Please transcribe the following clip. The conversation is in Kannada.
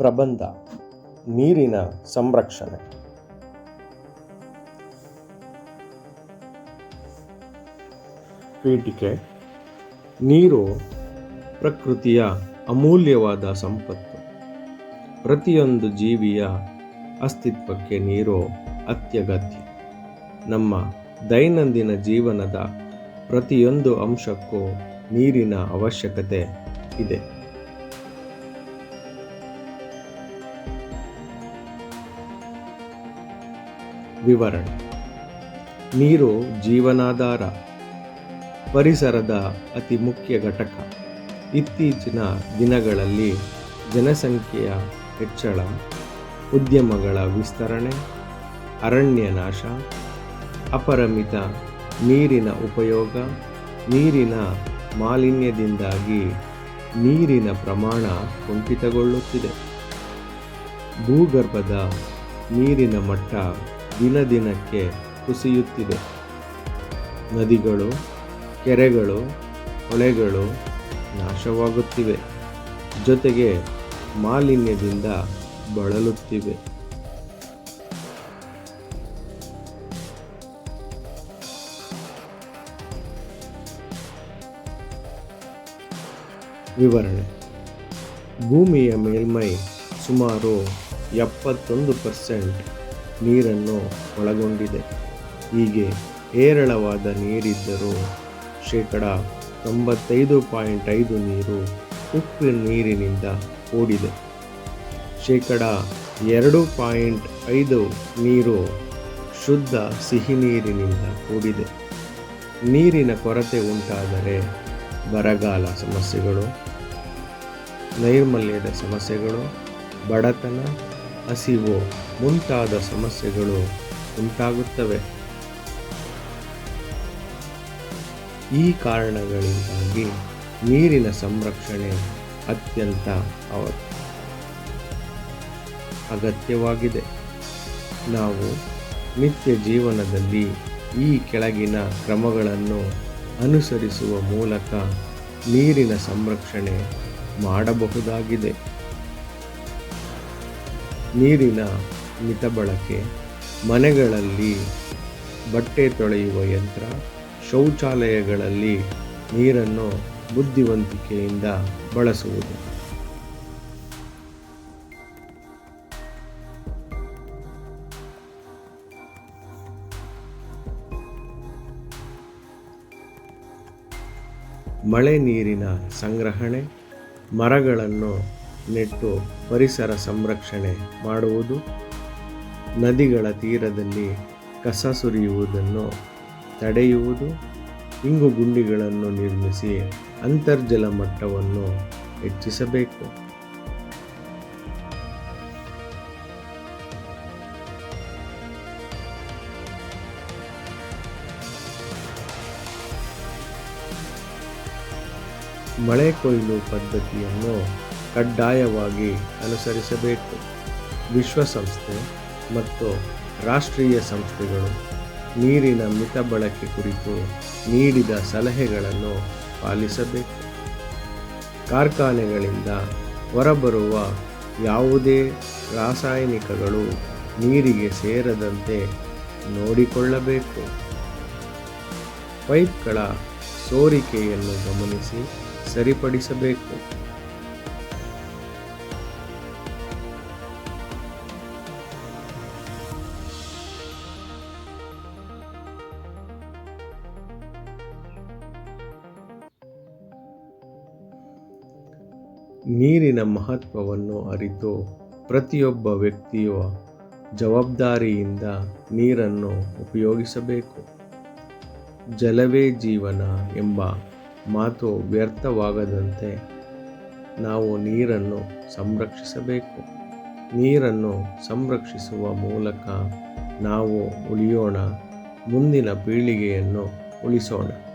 ಪ್ರಬಂಧ, ನೀರಿನ ಸಂರಕ್ಷಣೆ. ಪೀಠಿಕೆ, ನೀರು ಪ್ರಕೃತಿಯ ಅಮೂಲ್ಯವಾದ ಸಂಪತ್ತು. ಪ್ರತಿಯೊಂದು ಜೀವಿಯ ಅಸ್ತಿತ್ವಕ್ಕೆ ನೀರು ಅತ್ಯಗತ್ಯ. ನಮ್ಮ ದೈನಂದಿನ ಜೀವನದ ಪ್ರತಿಯೊಂದು ಅಂಶಕ್ಕೂ ನೀರಿನ ಅವಶ್ಯಕತೆ ಇದೆ. ವಿವರಣೆ. ನೀರು ಜೀವನಾಧಾರ, ಪರಿಸರದ ಅತಿ ಮುಖ್ಯ ಘಟಕ. ಇತ್ತೀಚಿನ ದಿನಗಳಲ್ಲಿ ಜನಸಂಖ್ಯೆಯ ಹೆಚ್ಚಳ, ಉದ್ಯಮಗಳ ವಿಸ್ತರಣೆ, ಅರಣ್ಯ ನಾಶ, ಅಪರಿಮಿತ ನೀರಿನ ಉಪಯೋಗ, ನೀರಿನ ಮಾಲಿನ್ಯದಿಂದಾಗಿ ನೀರಿನ ಪ್ರಮಾಣ ಕುಂಠಿತಗೊಳ್ಳುತ್ತಿದೆ. ಭೂಗರ್ಭದ ನೀರಿನ ಮಟ್ಟ ದಿನದಿನಕ್ಕೆ ಕುಸಿಯುತ್ತಿದೆ. ನದಿಗಳು, ಕೆರೆಗಳು, ಹೊಳೆಗಳು ನಾಶವಾಗುತ್ತಿವೆ. ಜೊತೆಗೆ ಮಾಲಿನ್ಯದಿಂದ ಬಳಲುತ್ತಿವೆ. ವಿವರಣೆ. ಭೂಮಿಯ ಮೇಲ್ಮೈ ಸುಮಾರು ಎಪ್ಪತ್ತೊಂದು ಪರ್ಸೆಂಟ್ ನೀರನ್ನು ಒಳಗೊಂಡಿದೆ. ಹೀಗೆ ಹೇರಳವಾದ ನೀರಿದ್ದರೂ ಶೇಕಡ ತೊಂಬತ್ತೈದು ಪಾಯಿಂಟ್ ಐದು ನೀರು ಉಪ್ಪು ನೀರಿನಿಂದ ಕೂಡಿದೆ. ಶೇಕಡ ಎರಡು ಪಾಯಿಂಟ್ ಐದು ನೀರು ಶುದ್ಧ ಸಿಹಿ ನೀರಿನಿಂದ ಕೂಡಿದೆ. ನೀರಿನ ಕೊರತೆ ಉಂಟಾದರೆ ಬರಗಾಲ ಸಮಸ್ಯೆಗಳು, ನೈರ್ಮಲ್ಯದ ಸಮಸ್ಯೆಗಳು, ಬಡತನ, ಹಸಿವು ಮುಂತಾದ ಸಮಸ್ಯೆಗಳು ಉಂಟಾಗುತ್ತವೆ. ಈ ಕಾರಣಗಳಿಂದಾಗಿ ನೀರಿನ ಸಂರಕ್ಷಣೆ ಅತ್ಯಂತ ಅವ ಅಗತ್ಯವಾಗಿದೆ. ನಾವು ನಿತ್ಯ ಜೀವನದಲ್ಲಿ ಈ ಕೆಳಗಿನ ಕ್ರಮಗಳನ್ನು ಅನುಸರಿಸುವ ಮೂಲಕ ನೀರಿನ ಸಂರಕ್ಷಣೆ ಮಾಡಬಹುದಾಗಿದೆ. ನೀರಿನ ಮಿತ ಬಳಕೆ, ಮನೆಗಳಲ್ಲಿ ಬಟ್ಟೆ ತೊಳೆಯುವ ಯಂತ್ರ, ಶೌಚಾಲಯಗಳಲ್ಲಿ ನೀರನ್ನು ಬುದ್ಧಿವಂತಿಕೆಯಿಂದ ಬಳಸುವುದು. ಮಳೆ ನೀರಿನ ಸಂಗ್ರಹಣೆ, ಮರಗಳನ್ನು ನೆಟ್ಟು ಪರಿಸರ ಸಂರಕ್ಷಣೆ ಮಾಡುವುದು. ನದಿಗಳ ತೀರದಲ್ಲಿ ಕಸ ಸುರಿಯುವುದನ್ನು ತಡೆಯುವುದು, ಇಂಗು ಗುಂಡಿಗಳನ್ನು ನಿರ್ಮಿಸಿ ಅಂತರ್ಜಲ ಮಟ್ಟವನ್ನು ಹೆಚ್ಚಿಸಬೇಕು. ಮಳೆ ಕೊಯ್ಲು ಪದ್ಧತಿಯನ್ನು ಕಡ್ಡಾಯವಾಗಿ ಅನುಸರಿಸಬೇಕು. ವಿಶ್ವಸಂಸ್ಥೆ ಮತ್ತು ರಾಷ್ಟ್ರೀಯ ಸಂಸ್ಥೆಗಳು ನೀರಿನ ಮಿತ ಬಳಕೆ ಕುರಿತು ನೀಡಿದ ಸಲಹೆಗಳನ್ನು ಪಾಲಿಸಬೇಕು. ಕಾರ್ಖಾನೆಗಳಿಂದ ಹೊರಬರುವ ಯಾವುದೇ ರಾಸಾಯನಿಕಗಳು ನೀರಿಗೆ ಸೇರದಂತೆ ನೋಡಿಕೊಳ್ಳಬೇಕು. ಪೈಪ್ಗಳ ಸೋರಿಕೆಯನ್ನು ಗಮನಿಸಿ ಸರಿಪಡಿಸಬೇಕು. ನೀರಿನ ಮಹತ್ವವನ್ನು ಅರಿತು ಪ್ರತಿಯೊಬ್ಬ ವ್ಯಕ್ತಿಯು ಜವಾಬ್ದಾರಿಯಿಂದ ನೀರನ್ನು ಉಪಯೋಗಿಸಬೇಕು. ಜಲವೇ ಜೀವನ ಎಂಬ ಮಾತು ವ್ಯರ್ಥವಾಗದಂತೆ ನಾವು ನೀರನ್ನು ಸಂರಕ್ಷಿಸಬೇಕು. ನೀರನ್ನು ಸಂರಕ್ಷಿಸುವ ಮೂಲಕ ನಾವು ಉಳಿಯೋಣ. ಮುಂದಿನ ಪೀಳಿಗೆಯನ್ನು ಉಳಿಸೋಣ.